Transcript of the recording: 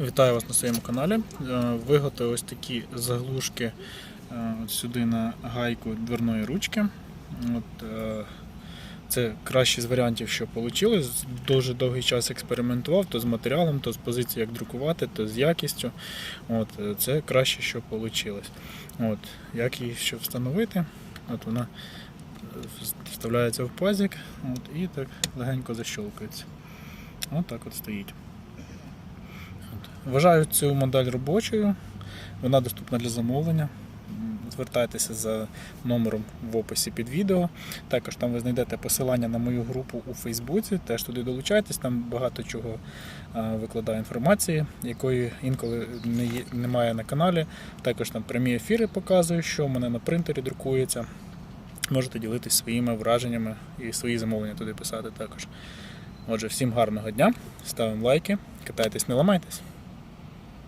Вітаю вас на своєму каналі. Е, Виготовив ось такі заглушки е, сюди на гайку дверної ручки. От, е, це кращий з варіантів, що вийшло. Дуже довгий час експериментував то з матеріалом, то з позиції, як друкувати, то з якістю. От, це краще, що вийшло. От, як її що встановити? От вона вставляється в пазик от, і так легенько защолкується. От так от стоїть. Вважаю цю модель робочою. Вона доступна для замовлення. Звертайтеся за номером в описі під відео. Також там ви знайдете посилання на мою групу у Фейсбуці. Теж туди долучайтесь, там багато чого викладаю інформації, якої інколи не є, немає на каналі. Також там прямі ефіри показую, що в мене на принтері друкується. Можете ділитись своїми враженнями і свої замовлення туди писати також. Отже, всім гарного дня, ставимо лайки, катайтесь, не ламайтесь.